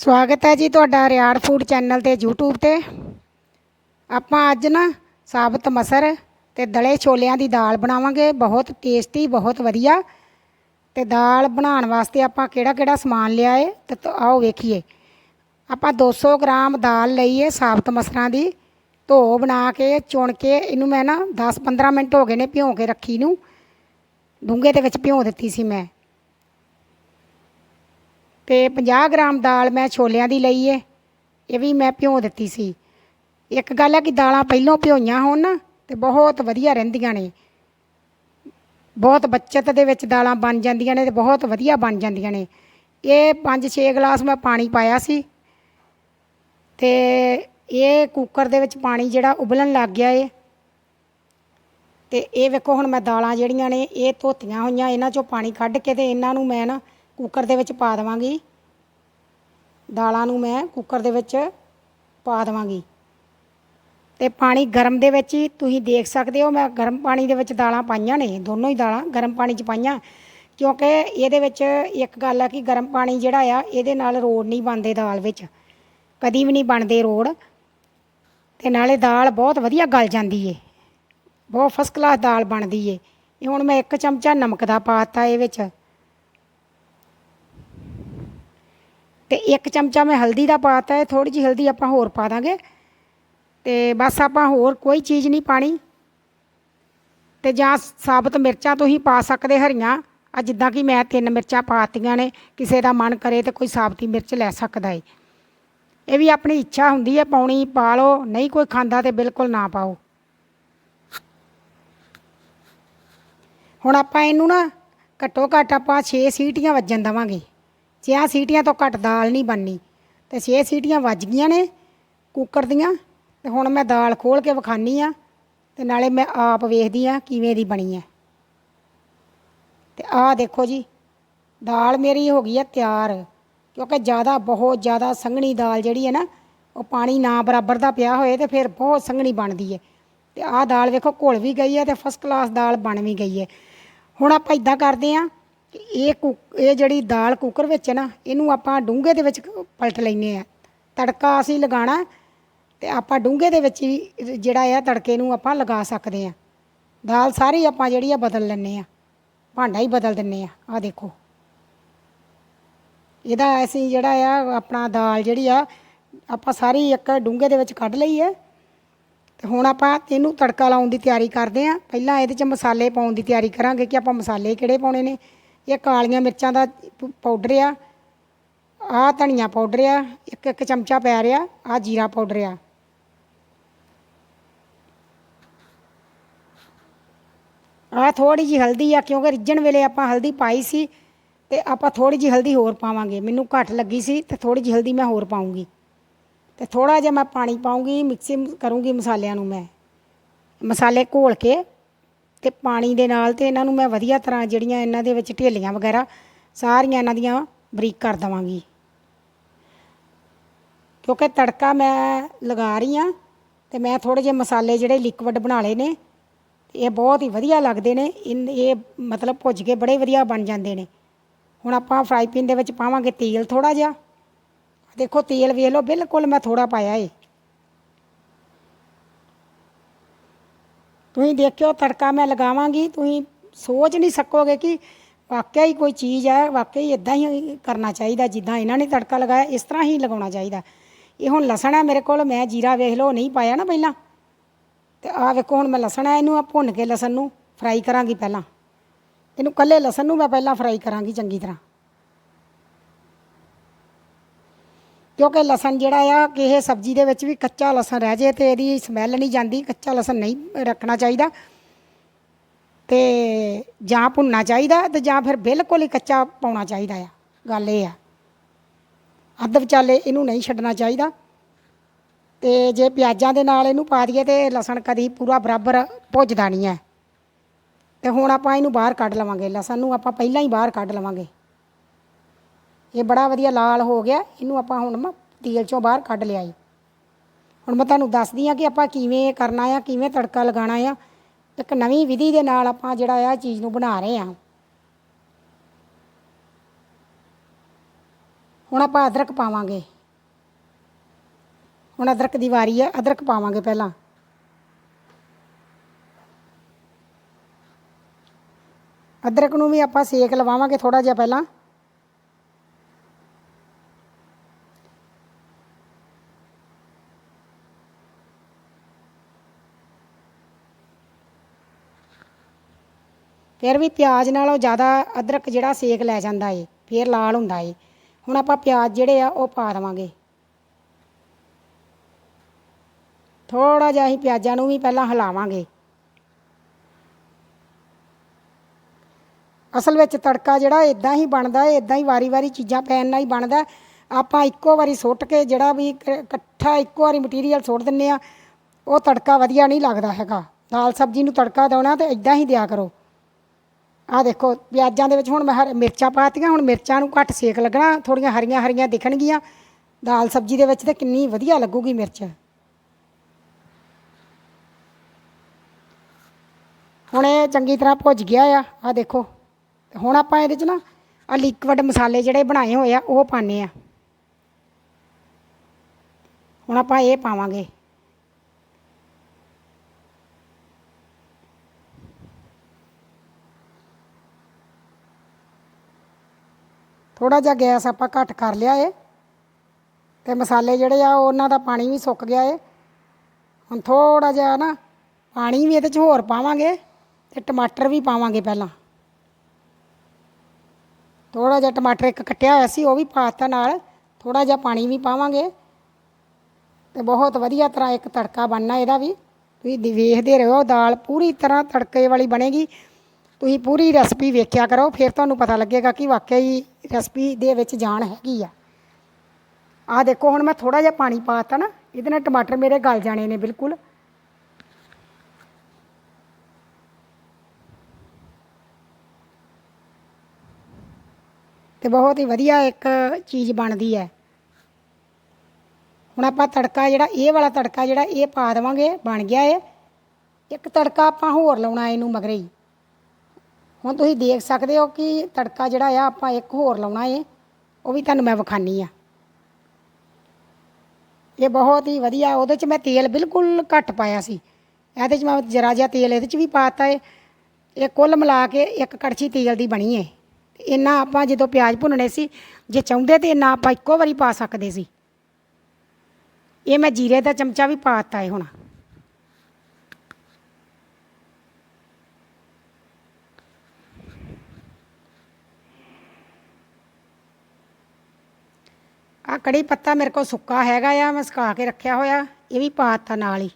ਸਵਾਗਤ ਹੈ ਜੀ ਤੁਹਾਡਾ ਰਿਆੜ ਫੂਡ ਚੈਨਲ ਤੇ YouTube ਤੇ। ਆਪਾਂ ਅੱਜ ਨਾ ਸਾਬਤ ਮਸਰ ਤੇ ਦਲੇ ਛੋਲਿਆਂ ਦੀ ਦਾਲ ਬਣਾਵਾਂਗੇ। ਬਹੁਤ ਟੇਸਟੀ ਬਹੁਤ ਵਧੀਆ। ਤੇ ਦਾਲ ਬਣਾਉਣ ਵਾਸਤੇ ਆਪਾਂ ਕਿਹੜਾ ਕਿਹੜਾ ਸਮਾਨ ਲਿਆ ਏ? ਤੇ ਆਓ ਵੇਖੀਏ। ਆਪਾਂ 200 ਗ੍ਰਾਮ ਦਾਲ ਲਈ ਏ ਸਾਬਤ ਮਸਰਾਂ ਦੀ। ਧੋ ਬਣਾ ਕੇ, ਚੁਣ ਕੇ, ਇਹਨੂੰ ਮੈਂ ਨਾ 10-15 ਮਿੰਟ ਹੋ ਗਏ ਨੇ ਭਿਉਂ ਕੇ ਰੱਖੀ ਨੂੰ। ਡੂੰਘੇ ਦੇ ਵਿੱਚ ਭਿਉਂ ਦਿੱਤੀ ਸੀ ਮੈਂ। ਤੇ 50 ਗ੍ਰਾਮ ਦਾਲ ਮੈਂ ਛੋਲਿਆਂ ਦੀ ਲਈ ਏ। ਇਹ ਵੀ ਮੈਂ ਭਿਉਂ ਦਿੱਤੀ ਸੀ। ਇੱਕ ਗੱਲ ਹੈ ਕਿ ਦਾਲਾਂ ਪਹਿਲਾਂ ਭਿਉਈਆਂ ਹੋਣ ਨਾ, ਤੇ ਬਹੁਤ ਵਧੀਆ ਰਹਿੰਦੀਆਂ ਨੇ। ਬਹੁਤ ਬੱਚਤ ਦੇ ਵਿੱਚ ਦਾਲਾਂ ਬਣ ਜਾਂਦੀਆਂ ਨੇ ਤੇ ਬਹੁਤ ਵਧੀਆ ਬਣ ਜਾਂਦੀਆਂ ਨੇ। ਇਹ 5-6 ਗਲਾਸ ਮੈਂ ਪਾਣੀ ਪਾਇਆ ਸੀ। ਤੇ ਇਹ ਕੁੱਕਰ ਦੇ ਵਿੱਚ ਪਾਣੀ ਜਿਹੜਾ ਉਬਲਣ ਲੱਗ ਗਿਆ ਏ। ਤੇ ਇਹ ਵੇਖੋ ਹੁਣ ਮੈਂ ਦਾਲਾਂ ਜਿਹੜੀਆਂ ਨੇ, ਇਹ ਧੋਤੀਆਂ ਹੋਈਆਂ, ਇਹਨਾਂ ਚੋਂ ਪਾਣੀ ਕੱਢ ਕੇ ਤੇ ਇਹਨਾਂ ਨੂੰ ਮੈਂ ਨਾ ਕੁੱਕਰ ਦੇ ਵਿੱਚ ਪਾ ਦੇਵਾਂਗੀ। ਦਾਲਾਂ ਨੂੰ ਮੈਂ ਕੁੱਕਰ ਦੇ ਵਿੱਚ ਪਾ ਦੇਵਾਂਗੀ। ਤੇ ਪਾਣੀ ਗਰਮ ਦੇ ਵਿੱਚ ਹੀ ਤੁਸੀਂ ਦੇਖ ਸਕਦੇ ਹੋ, ਮੈਂ ਗਰਮ ਪਾਣੀ ਦੇ ਵਿੱਚ ਦਾਲਾਂ ਪਾਈਆਂ ਨੇ, ਦੋਨੋਂ ਹੀ ਦਾਲਾਂ ਗਰਮ ਪਾਣੀ 'ਚ ਪਾਈਆਂ। ਕਿਉਂਕਿ ਇਹਦੇ ਵਿੱਚ ਇੱਕ ਗੱਲ ਆ ਕਿ ਗਰਮ ਪਾਣੀ ਜਿਹੜਾ ਆ, ਇਹਦੇ ਨਾਲ ਰੋੜ ਨਹੀਂ ਬਣਦੇ ਦਾਲ ਵਿੱਚ। ਕਦੀ ਵੀ ਨਹੀਂ ਬਣਦੇ ਰੋੜ। ਤੇ ਨਾਲੇ ਦਾਲ ਬਹੁਤ ਵਧੀਆ ਗਲ ਜਾਂਦੀ ਏ। ਬਹੁਤ ਫਸਟ ਕਲਾਸ ਦਾਲ ਬਣਦੀ ਏ। ਇਹ ਹੁਣ ਮੈਂ ਇੱਕ ਚਮਚਾ ਨਮਕ ਦਾ ਪਾਤਾ ਇਹ ਵਿੱਚ। ਤੇ ਇੱਕ ਚਮਚਾ ਮੈਂ ਹਲਦੀ ਦਾ ਪਾਤਾ ਹੈ ਥੋੜੀ ਜਿਹੀ ਹਲਦੀ ਆਪਾਂ ਹੋਰ ਪਾ ਦਾਂਗੇ। ਤੇ ਬਸ ਆਪਾਂ ਹੋਰ ਕੋਈ ਚੀਜ਼ ਨਹੀਂ ਪਾਣੀ। ਤੇ ਜਾਂ ਸਾਬਤ ਮਿਰਚਾਂ ਤੁਸੀਂ ਪਾ ਸਕਦੇ ਹਰੀਆਂ। ਆ ਜਿੱਦਾਂ ਕਿ ਮੈਂ ਤਿੰਨ ਮਿਰਚਾਂ ਪਾਤੀਆਂ ਨੇ, ਕਿਸੇ ਦਾ ਮਨ ਕਰੇ ਤੇ ਕੋਈ ਸਾਬਤੀ ਮਿਰਚ ਲੈ ਸਕਦਾ ਏ। ਇਹ ਵੀ ਆਪਣੀ ਇੱਛਾ ਹੁੰਦੀ ਹੈ, ਪਾਉਣੀ ਪਾ ਲਓ, ਨਹੀਂ ਕੋਈ ਖਾਂਦਾ ਤੇ ਬਿਲਕੁਲ ਨਾ ਪਾਓ। ਹੁਣ ਆਪਾਂ ਇਹਨੂੰ ਨਾ ਘੱਟੋ ਘੱਟ ਆਪਾਂ 6 ਸੀਟੀਆਂ ਵੱਜਣ ਦਵਾਂਗੇ। ਛੇਆਂ ਸੀਟੀਆਂ ਤੋਂ ਘੱਟ ਦਾਲ ਨਹੀਂ ਬਣਨੀ, ਤੇ 6 ਸੀਟੀਆਂ ਵੱਜ ਗਈਆਂ ਨੇ ਕੁੱਕਰ ਦੀਆਂ, ਤੇ ਹੁਣ ਮੈਂ ਦਾਲ ਖੋਲ ਕੇ ਵਿਖਾਨੀ ਆ, ਤੇ ਨਾਲੇ ਮੈਂ ਆਪ ਵੇਖਦੀ ਆ ਕਿਵੇਂ ਦੀ ਬਣੀ ਹੈ ਤੇ ਆਹ ਦੇਖੋ ਜੀ, ਦਾਲ ਮੇਰੀ ਹੋ ਗਈ ਹੈ ਤਿਆਰ, ਕਿਉਂਕਿ ਜ਼ਿਆਦਾ, ਬਹੁਤ ਜ਼ਿਆਦਾ ਸੰਘਣੀ ਦਾਲ ਜਿਹੜੀ ਹੈ ਨਾ, ਉਹ ਪਾਣੀ ਨਾ ਬਰਾਬਰ ਦਾ ਪਿਆ ਹੋਏ ਤੇ ਫਿਰ ਬਹੁਤ ਸੰਘਣੀ ਬਣਦੀ ਹੈ ਤੇ ਆਹ ਦਾਲ ਵੇਖੋ ਘੁਲ ਵੀ ਗਈ ਹੈ ਤੇ ਫਸਟ ਕਲਾਸ ਦਾਲ ਬਣ ਵੀ ਗਈ ਹੈ ਹੁਣ ਆਪਾਂ ਇਦਾਂ ਕਰਦੇ ਆ ਕਿ ਇਹ ਕੁ- ਇਹ ਜਿਹੜੀ ਦਾਲ ਕੁੱਕਰ ਵਿੱਚ ਹੈ ਨਾ, ਇਹਨੂੰ ਆਪਾਂ ਡੂੰਘੇ ਦੇ ਵਿੱਚ ਪਲਟ ਲੈਨੇ ਆ ਤੜਕਾ ਅਸੀਂ ਲਗਾਣਾ ਤੇ ਆਪਾਂ ਡੂੰਘੇ ਦੇ ਵਿੱਚ ਹੀ ਜਿਹੜਾ ਆ ਤੜਕੇ ਨੂੰ ਆਪਾਂ ਲਗਾ ਸਕਦੇ ਆ ਦਾਲ ਸਾਰੀ ਆਪਾਂ ਜਿਹੜੀ ਆ ਬਦਲ ਲੈਨੇ ਆ ਭਾਂਡਾ ਹੀ ਬਦਲ ਦਿੰਨੇ ਆ ਆ ਦੇਖੋ। ਇਹਦਾ ਅਸੀਂ ਜਿਹੜਾ ਆ ਆਪਣਾ ਦਾਲ ਜਿਹੜੀ ਆ, ਆਪਾਂ ਸਾਰੀ ਇੱਕ ਡੂੰਘੇ ਦੇ ਵਿੱਚ ਕੱਢ ਲਈ ਹੈ। ਤੇ ਹੁਣ ਆਪਾਂ ਇਹਨੂੰ ਤੜਕਾ ਲਾਉਣ ਦੀ ਤਿਆਰੀ ਕਰਦੇ ਆਂ ਪਹਿਲਾਂ ਇਹਦੇ 'ਚ ਮਸਾਲੇ ਪਾਉਣ ਦੀ ਤਿਆਰੀ ਕਰਾਂਗੇ ਕਿ ਆਪਾਂ ਮਸਾਲੇ ਕਿਹੜੇ ਪਾਉਣੇ ਨੇ। ਇਹ ਕਾਲੀਆਂ ਮਿਰਚਾਂ ਦਾ ਪ- ਪਾਊਡਰ ਆ, ਆਹ ਧਨੀਆ ਪਾਊਡਰ ਆ, ਇੱਕ ਇੱਕ ਚਮਚਾ ਪੈ ਰਿਹਾ, ਆਹ ਜੀਰਾ ਪਾਊਡਰ ਆ। ਆਹ ਥੋੜੀ ਜੀ ਹਲਦੀ ਆ, ਕਿਉਂਕਿ ਰਿੱਝਣ ਵੇਲੇ ਆਪਾਂ ਹਲਦੀ ਪਾਈ ਸੀ ਤੇ ਆਪਾਂ ਥੋੜੀ ਜੀ ਹਲਦੀ ਹੋਰ ਪਾਵਾਂਗੇ। ਮੈਨੂੰ ਘੱਟ ਲੱਗੀ ਸੀ ਤੇ ਥੋੜੀ ਜੀ ਹਲਦੀ ਮੈਂ ਹੋਰ ਪਾਉਂਗੀ ਤੇ ਥੋੜਾ ਜਿਹਾ ਮੈਂ ਪਾਣੀ ਪਾਉਂਗੀ ਮਿਕਸਿੰਗ ਕਰੂੰਗੀ ਮਸਾਲਿਆਂ ਨੂੰ ਮੈਂ। ਮਸਾਲੇ ਘੋਲ ਕੇ ਤੇ ਪਾਣੀ ਦੇ ਨਾਲ ਤੇ ਇਹਨਾਂ ਨੂੰ ਮੈਂ ਵਧੀਆ ਤਰ੍ਹਾਂ ਜਿਹੜੀਆਂ ਇਹਨਾਂ ਦੇ ਵਿੱਚ ਢੇਲੀਆਂ ਵਗੈਰਾ ਸਾਰੀਆਂ ਇਹਨਾਂ ਦੀਆਂ ਬਰੀਕ ਕਰ ਦਵਾਂਗੀ। ਕਿਉਂਕਿ ਤੜਕਾ ਮੈਂ ਲਗਾ ਰਹੀ ਆ ਤੇ ਮੈਂ ਥੋੜੇ ਜਿਹੇ ਮਸਾਲੇ ਜਿਹੜੇ ਲਿਕਵਿਡ ਬਣਾ ਲਏ ਨੇ, ਇਹ ਬਹੁਤ ਹੀ ਵਧੀਆ ਲੱਗਦੇ ਨੇ, ਇਨ, ਇਹ ਮਤਲਬ ਭੁੱਜ ਕੇ ਬੜੇ ਵਧੀਆ ਬਣ ਜਾਂਦੇ ਨੇ। ਹੁਣ ਆਪਾਂ ਫਰਾਈ ਪੈਨ ਦੇ ਵਿੱਚ ਪਾਵਾਂਗੇ ਤੇਲ ਥੋੜਾ ਜਿਹਾ। ਦੇਖੋ ਤੇਲ ਵੇਖ ਲਓ, ਬਿਲਕੁਲ ਮੈਂ ਥੋੜਾ ਪਾਇਆ ਏ। ਤੁਸੀਂ ਦੇਖਿਓ ਤੜਕਾ ਮੈਂ ਲਗਾਵਾਂਗੀ, ਤੁਸੀਂ ਸੋਚ ਨਹੀਂ ਸਕੋਗੇ ਕਿ ਵਾਕਿਆ ਹੀ ਕੋਈ ਚੀਜ਼ ਹੈ, ਵਾਕਿਆ ਹੀ ਇਦਾਂ ਹੀ ਕਰਨਾ ਚਾਹੀਦਾ, ਜਿੱਦਾਂ ਇਹਨਾਂ ਨੇ ਤੜਕਾ ਲਗਾਇਆ, ਇਸ ਤਰ੍ਹਾਂ ਹੀ ਲਗਾਉਣਾ ਚਾਹੀਦਾ। ਇਹ ਹੁਣ ਲਸਣ ਹੈ ਮੇਰੇ ਕੋਲ, ਮੈਂ ਜੀਰਾ ਵੇਖ ਲਓ, ਨਹੀਂ ਪਾਇਆ ਨਾ ਪਹਿਲਾਂ। ਤੇ ਆਹ ਵੇਖੋ, ਹੁਣ ਮੈਂ ਲਸਣ ਆ ਇਹਨੂੰ ਆ ਭੁੰਨ ਕੇ ਲਸਣ ਨੂੰ ਫਰਾਈ ਕਰਾਂਗੀ ਪਹਿਲਾਂ। ਇਹਨੂੰ ਕੱਲੇ ਲਸਣ ਨੂੰ ਮੈਂ ਪਹਿਲਾਂ ਫਰਾਈ ਕਰਾਂਗੀ ਚੰਗੀ ਤਰ੍ਹਾਂ। ਕਿਉਂਕਿ ਲਸਣ ਜਿਹੜਾ ਆ ਕਿਸੇ ਸਬਜ਼ੀ ਦੇ ਵਿੱਚ ਵੀ ਕੱਚਾ ਲਸਣ ਰਹਿ ਜੇ ਤੇ ਇਹਦੀ ਸਮੈਲ ਨਹੀਂ ਜਾਂਦੀ, ਕੱਚਾ ਲਸਣ ਨਹੀਂ ਰੱਖਣਾ ਚਾਹੀਦਾ। ਤੇ ਜਾਂ ਭੁੰਨਣਾ ਚਾਹੀਦਾ ਤੇ ਜਾਂ ਫਿਰ ਬਿਲਕੁਲ ਹੀ ਕੱਚਾ ਪਾਉਣਾ ਚਾਹੀਦਾ ਆ। ਗੱਲ ਇਹ ਆ। ਅੱਧ ਵਿਚਾਲੇ ਇਹਨੂੰ ਨਹੀਂ ਛੱਡਣਾ ਚਾਹੀਦਾ। ਤੇ ਜੇ ਪਿਆਜ਼ਾਂ ਦੇ ਨਾਲ ਇਹਨੂੰ ਪਾ ਦਈਏ ਤੇ ਲਸਣ ਕਦੀ ਪੂਰਾ ਬਰਾਬਰ ਭੁੱਜਦਾ ਨਹੀਂ ਹੈ। ਤੇ ਹੁਣ ਆਪਾਂ ਇਹਨੂੰ ਬਾਹਰ ਕੱਢ ਲਵਾਂਗੇ। ਲਸਣ ਨੂੰ ਆਪਾਂ ਪਹਿਲਾਂ ਹੀ ਬਾਹਰ ਕੱਢ ਲਵਾਂਗੇ। ਇਹ ਬੜਾ ਵਧੀਆ ਲਾਲ ਹੋ ਗਿਆ। ਇਹਨੂੰ ਆਪਾਂ ਹੁਣ ਮ- ਤੇਲ ਚੋਂ ਬਾਹਰ ਕੱਢ ਲਿਆ ਈ ਹੁਣ ਮੈਂ ਤੁਹਾਨੂੰ ਦੱਸਦੀ ਆ ਕਿ ਆਪਾਂ ਕਿਵੇਂ ਇਹ ਕਰਨਾ ਆ, ਕਿਵੇਂ ਤੜਕਾ ਲਗਾਉਣਾ ਆ। ਇੱਕ ਨਵੀਂ ਵਿਧੀ ਦੇ ਨਾਲ ਆਪਾਂ ਜਿਹੜਾ ਆ ਚੀਜ਼ ਨੂੰ ਬਣਾ ਰਹੇ ਆ ਹੁਣ ਆਪਾਂ ਅਦਰਕ ਪਾਵਾਂਗੇ। ਹੁਣ ਅਦਰਕ ਦੀ ਵਾਰੀ ਹੈ ਅਦਰਕ ਪਾਵਾਂਗੇ ਪਹਿਲਾਂ। ਅਦਰਕ ਨੂੰ ਵੀ ਆਪਾਂ ਸੇਕ ਲਵਾਵਾਂਗੇ ਥੋੜਾ ਜਿਹਾ ਪਹਿਲਾਂ। ਫਿਰ ਵੀ ਪਿਆਜ਼ ਨਾਲੋਂ ਜ਼ਿਆਦਾ ਅਦਰਕ ਜਿਹੜਾ ਸੇਕ ਲੈ ਜਾਂਦਾ ਏ, ਫਿਰ ਲਾਲ ਹੁੰਦਾ ਏ। ਹੁਣ ਆਪਾਂ ਪਿਆਜ਼ ਜਿਹੜੇ ਆ ਉਹ ਪਾ ਦੇਵਾਂਗੇ। ਥੋੜਾ ਜਿਹਾ ਅਸੀਂ ਪਿਆਜ਼ਾਂ ਨੂੰ ਵੀ ਪਹਿਲਾਂ ਹਿਲਾਵਾਂਗੇ। ਅਸਲ ਵਿੱਚ ਤੜਕਾ ਜਿਹੜਾ ਇਦਾਂ ਹੀ ਬਣਦਾ ਹੈ ਇਦਾਂ ਹੀ ਵਾਰੀ-ਵਾਰੀ ਚੀਜ਼ਾਂ ਪੈਣ ਨਾਲ ਹੀ ਬਣਦਾ। ਆਪਾਂ ਇੱਕੋ ਵਾਰੀ ਸੁੱਟ ਕੇ ਜਿਹੜਾ ਵੀ ਕ- ਇਕੱਠਾ ਇੱਕੋ ਵਾਰੀ ਮਟੀਰੀਅਲ ਸੁੱਟ ਦਿੰਨੇ ਆ, ਉਹ ਤੜਕਾ ਵਧੀਆ ਨਹੀਂ ਲੱਗਦਾ ਹੈਗਾ। ਦਾਲ ਸਬਜ਼ੀ ਨੂੰ ਤੜਕਾ ਦੇਣਾ ਤੇ ਇਦਾਂ ਹੀ ਦਿਆ ਕਰੋ। ਆਹ ਦੇਖੋ, ਪਿਆਜ਼ਾਂ ਦੇ ਵਿੱਚ ਹੁਣ ਮੈਂ ਹਰ ਮਿਰਚਾਂ ਪਾਤੀਆਂ, ਹੁਣ ਮਿਰਚਾਂ ਨੂੰ ਘੱਟ ਸੇਕ ਲੱਗਣਾ, ਥੋੜੀਆਂ ਹਰੀਆਂ ਹਰੀਆਂ ਦਿਖਣਗੀਆਂ। ਦਾਲ ਸਬਜ਼ੀ ਦੇ ਵਿੱਚ ਤਾਂ ਕਿੰਨੀ ਵਧੀਆ ਲੱਗੂਗੀ ਮਿਰਚ। ਹੁਣ ਇਹ ਚੰਗੀ ਤਰ੍ਹਾਂ ਭੁੱਜ ਗਿਆ ਆ, ਆਹ ਦੇਖੋ। ਹੁਣ ਆਪਾਂ ਇਹਦੇ 'ਚ ਨਾ ਆ ਲਿਕਵਿਡ ਮਸਾਲੇ ਜਿਹੜੇ ਬਣਾਏ ਹੋਏ ਆ, ਉਹ ਪਾਣੇ ਆ। ਹੁਣ ਆਪਾਂ ਇਹ ਪਾਵਾਂਗੇ। ਥੋੜਾ ਜਿਹਾ ਗੈਸ ਆਪਾਂ ਘੱਟ ਕਰ ਲਿਆ ਏ। ਤੇ ਮਸਾਲੇ ਜਿਹੜੇ ਆ ਉਹਨਾਂ ਦਾ ਪਾਣੀ ਵੀ ਸੁੱਕ ਗਿਆ ਏ। ਹੁਣ ਥੋੜਾ ਜਿਹਾ ਨਾ ਪਾਣੀ ਵੀ ਇਹਦੇ 'ਚ ਹੋਰ ਪਾਵਾਂਗੇ ਤੇ ਟਮਾਟਰ ਵੀ ਪਾਵਾਂਗੇ ਪਹਿਲਾਂ। ਥੋੜਾ ਜਿਹਾ ਟਮਾਟਰ ਇੱਕ ਕੱਟਿਆ ਹੋਇਆ ਸੀ, ਉਹ ਵੀ ਪਾਤਾ ਨਾਲ। ਥੋੜਾ ਜਿਹਾ ਪਾਣੀ ਵੀ ਪਾਵਾਂਗੇ। ਤੇ ਬਹੁਤ ਵਧੀਆ ਤਰ੍ਹਾਂ ਇੱਕ ਤੜਕਾ ਬਣਨਾ ਇਹਦਾ ਵੀ। ਤੁਸੀਂ ਦੇ- ਵੇਖਦੇ ਰਹੋ, ਦਾਲ ਪੂਰੀ ਤਰ੍ਹਾਂ ਤੜਕੇ ਵਾਲੀ ਬਣੇਗੀ। ਤੁਸੀਂ ਪੂਰੀ ਰੈਸਪੀ ਵੇਖਿਆ ਕਰੋ, ਫਿਰ ਤੁਹਾਨੂੰ ਪਤਾ ਲੱਗੇਗਾ ਕਿ ਵਾਕਿਆ ਹੀ ਰੈਸਪੀ ਦੇ ਵਿੱਚ ਜਾਨ ਹੈਗੀ ਆ। ਆਹ ਦੇਖੋ, ਹੁਣ ਮੈਂ ਥੋੜਾ ਜਿਹਾ ਪਾਣੀ ਪਾਤਾ ਨਾ, ਇਹਦੇ ਨਾਲ ਟਮਾਟਰ ਮੇਰੇ ਗਲ ਜਾਣੇ ਨੇ ਬਿਲਕੁਲ। ਤੇ ਬਹੁਤ ਹੀ ਵਧੀਆ ਇੱਕ ਚੀਜ਼ ਬਣਦੀ ਹੈ। ਹੁਣ ਆਪਾਂ ਤੜਕਾ ਜਿਹੜਾ, ਇਹ ਵਾਲਾ ਤੜਕਾ ਜਿਹੜਾ ਇਹ ਪਾ ਦੇਵਾਂਗੇ, ਬਣ ਗਿਆ ਏ ਇੱਕ ਤੜਕਾ ਆਪਾਂ ਹੋਰ ਲਾਉਣਾ ਇਹਨੂੰ ਮਗਰੇ ਹੀ। ਹੁਣ ਤੁਸੀਂ ਦੇਖ ਸਕਦੇ ਹੋ ਕਿ ਤੜਕਾ ਜਿਹੜਾ ਆ, ਆਪਾਂ ਇੱਕ ਹੋਰ ਲਾਉਣਾ ਏ। ਉਹ ਵੀ ਤੁਹਾਨੂੰ ਮੈਂ ਵਿਖਾਨੀ ਆ। ਇਹ ਬਹੁਤ ਹੀ ਵਧੀਆ, ਉਹਦੇ 'ਚ ਮੈਂ ਤੇਲ ਬਿਲਕੁਲ ਘੱਟ ਪਾਇਆ ਸੀ। ਇਹਦੇ 'ਚ ਮੈਂ ਜਰਾ ਜਿਹਾ ਤੇਲ ਇਹਦੇ 'ਚ ਵੀ ਪਾਤਾ ਏ। ਇਹ ਕੁੱਲ ਮਿਲਾ ਕੇ ਇੱਕ ਕੜਛੀ ਤੇਲ ਦੀ ਬਣੀ ਏ। ਤੇ ਇੰਨਾ ਆਪਾਂ ਜਦੋਂ ਪਿਆਜ਼ ਭੁੰਨਣੇ ਸੀ, ਜੇ ਚਾਹੁੰਦੇ ਤੇ ਇੰਨਾ ਆਪਾਂ ਇੱਕੋ ਵਾਰੀ ਪਾ ਸਕਦੇ ਸੀ। ਇਹ ਮੈਂ ਜੀਰੇ ਦਾ ਚਮਚਾ ਵੀ ਪਾਤਾ ਏ ਹੁਣ। ਆ ਕੜੀ ਪੱਤਾ ਮੇਰੇ ਕੋਲ ਸੁੱਕਾ ਹੈਗਾ ਆ, ਮੈਂ ਸੁਕਾ ਕੇ ਰੱਖਿਆ ਹੋਇਆ, ਇਹ ਵੀ ਪਾਤਾ ਨਾਲ ਹੀ।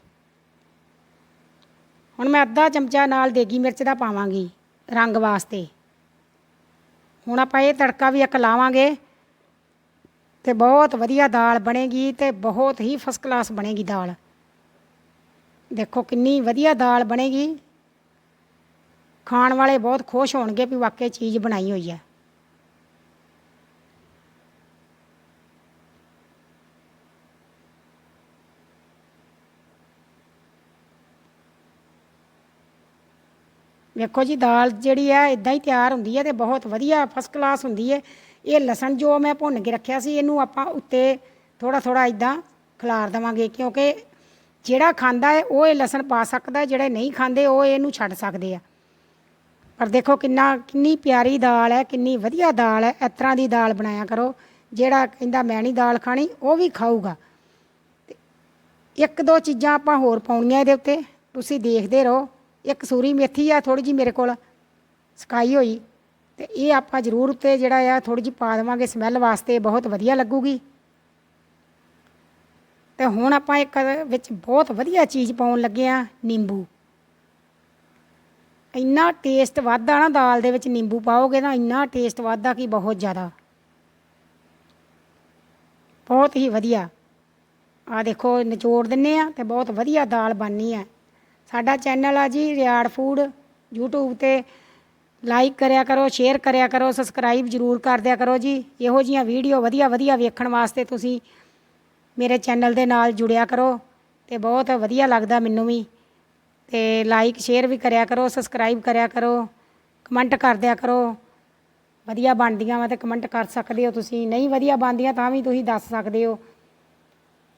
ਹੁਣ ਮੈਂ ਅੱਧਾ ਚਮਚਾ ਨਾਲ ਦੇਗੀ ਮਿਰਚ ਦਾ ਪਾਵਾਂਗੀ ਰੰਗ ਵਾਸਤੇ। ਹੁਣ ਆਪਾਂ ਇਹ ਤੜਕਾ ਵੀ ਇੱਕ ਲਾਵਾਂਗੇ ਤੇ ਬਹੁਤ ਵਧੀਆ ਦਾਲ ਬਣੇਗੀ ਤੇ ਬਹੁਤ ਹੀ ਫਸਟ ਕਲਾਸ ਬਣੇਗੀ ਦਾਲ। ਦੇਖੋ ਕਿੰਨੀ ਵਧੀਆ ਦਾਲ ਬਣੇਗੀ। ਖਾਣ ਵਾਲੇ ਬਹੁਤ ਖੁਸ਼ ਹੋਣਗੇ ਵੀ ਵਾਕਈ ਚੀਜ਼ ਬਣਾਈ ਹੋਈ ਹੈ ਵੇਖੋ ਜੀ, ਦਾਲ ਜਿਹੜੀ ਹੈ ਇਦਾਂ ਹੀ ਤਿਆਰ ਹੁੰਦੀ ਹੈ ਤੇ ਬਹੁਤ ਵਧੀਆ ਫਸਟ ਕਲਾਸ ਹੁੰਦੀ ਹੈ ਇਹ ਲਸਣ ਜੋ ਮੈਂ ਭੁੰਨ ਕੇ ਰੱਖਿਆ ਸੀ, ਇਹਨੂੰ ਆਪਾਂ ਉੱਤੇ ਥੋੜਾ ਥੋੜਾ ਇਦਾਂ ਖਿਲਾਰ ਦੇਵਾਂਗੇ, ਕਿਉਂਕਿ ਜਿਹੜਾ ਖਾਂਦਾ ਹੈ ਉਹ ਇਹ ਲਸਣ ਪਾ ਸਕਦਾ ਜਿਹੜੇ ਨਹੀਂ ਖਾਂਦੇ, ਉਹ ਇਹਨੂੰ ਛੱਡ ਸਕਦੇ ਆ। ਪਰ ਦੇਖੋ ਕਿੰਨਾ, ਕਿੰਨੀ ਪਿਆਰੀ ਦਾਲ ਹੈ ਕਿੰਨੀ ਵਧੀਆ ਦਾਲ ਹੈ ਇਸ ਤਰ੍ਹਾਂ ਦੀ ਦਾਲ ਬਣਾਇਆ ਕਰੋ, ਜਿਹੜਾ ਕਹਿੰਦਾ ਮੈਂ ਨਹੀਂ ਦਾਲ ਖਾਣੀ, ਉਹ ਵੀ ਖਾਊਗਾ। ਤੇ ਇੱਕ ਦੋ ਚੀਜ਼ਾਂ ਆਪਾਂ ਹੋਰ ਪਾਉਣੀਆਂ ਇਹਦੇ ਉੱਤੇ, ਤੁਸੀਂ ਦੇਖਦੇ ਰਹੋ। ਇੱਕ ਸੂਰੀ ਮੇਥੀ ਆ ਥੋੜੀ ਜੀ ਮੇਰੇ ਕੋਲ, ਸਕਾਈ ਹੋਈ। ਤੇ ਇਹ ਆਪਾਂ ਜ਼ਰੂਰ ਉੱਤੇ ਜਿਹੜਾ ਆ ਥੋੜੀ ਜੀ ਪਾ ਦੇਵਾਂਗੇ ਸਮੈਲ ਵਾਸਤੇ, ਬਹੁਤ ਵਧੀਆ ਲੱਗੂਗੀ। ਤੇ ਹੁਣ ਆਪਾਂ ਇੱਕ ਵਿੱਚ ਬਹੁਤ ਵਧੀਆ ਚੀਜ਼ ਪਾਉਣ ਲੱਗੇ ਆ, ਨਿੰਬੂ। ਇੰਨਾ ਟੇਸਟ ਵੱਧਦਾ ਨਾ ਦਾਲ ਦੇ ਵਿੱਚ ਨਿੰਬੂ ਪਾਓਗੇ ਨਾ ਇੰਨਾ ਟੇਸਟ ਵੱਧਦਾ ਕਿ ਬਹੁਤ ਜ਼ਿਆਦਾ। ਬਹੁਤ ਹੀ ਵਧੀਆ। ਆ ਦੇਖੋ, ਨਿਚੋੜ ਦਿੰਨੇ ਆ ਤੇ ਬਹੁਤ ਵਧੀਆ ਦਾਲ ਬਣਨੀ ਆ। ਸਾਡਾ ਚੈਨਲ ਆ ਜੀ, ਰਿਆੜ ਫੂਡ YouTube ਤੇ ਲਾਈਕ ਕਰਿਆ ਕਰੋ ਸ਼ੇਅਰ ਕਰਿਆ ਕਰੋ ਸਬਸਕ੍ਰਾਈਬ ਜਰੂਰ ਕਰ ਦਿਆ ਕਰੋ ਜੀ। ਇਹੋ ਜੀਆਂ ਵੀਡੀਓ ਵਧੀਆ ਵਧੀਆ ਵੇਖਣ ਵਾਸਤੇ ਤੁਸੀਂ ਮੇਰੇ ਚੈਨਲ ਦੇ ਨਾਲ ਜੁੜਿਆ ਕਰੋ ਤੇ ਬਹੁਤ ਵਧੀਆ ਲੱਗਦਾ ਮੈਨੂੰ ਵੀ। ਤੇ ਲਾਈਕ ਸ਼ੇਅਰ ਵੀ ਕਰਿਆ ਕਰੋ ਸਬਸਕ੍ਰਾਈਬ ਕਰਿਆ ਕਰੋ ਕਮੈਂਟ ਕਰ ਦਿਆ ਕਰੋ। ਵਧੀਆ ਬਣਦੀਆਂ ਵਾ ਤੇ ਕਮੈਂਟ ਕਰ ਸਕਦੇ ਹੋ ਤੁਸੀਂ। ਨਹੀਂ ਵਧੀਆ ਬਣਦੀਆਂ ਤਾਂ ਵੀ ਤੁਸੀਂ ਦੱਸ ਸਕਦੇ ਹੋ।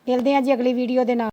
ਮਿਲਦੇ ਹਾਂ ਜੀ ਅਗਲੀ ਵੀਡੀਓ ਦੇ ਨਾਲ।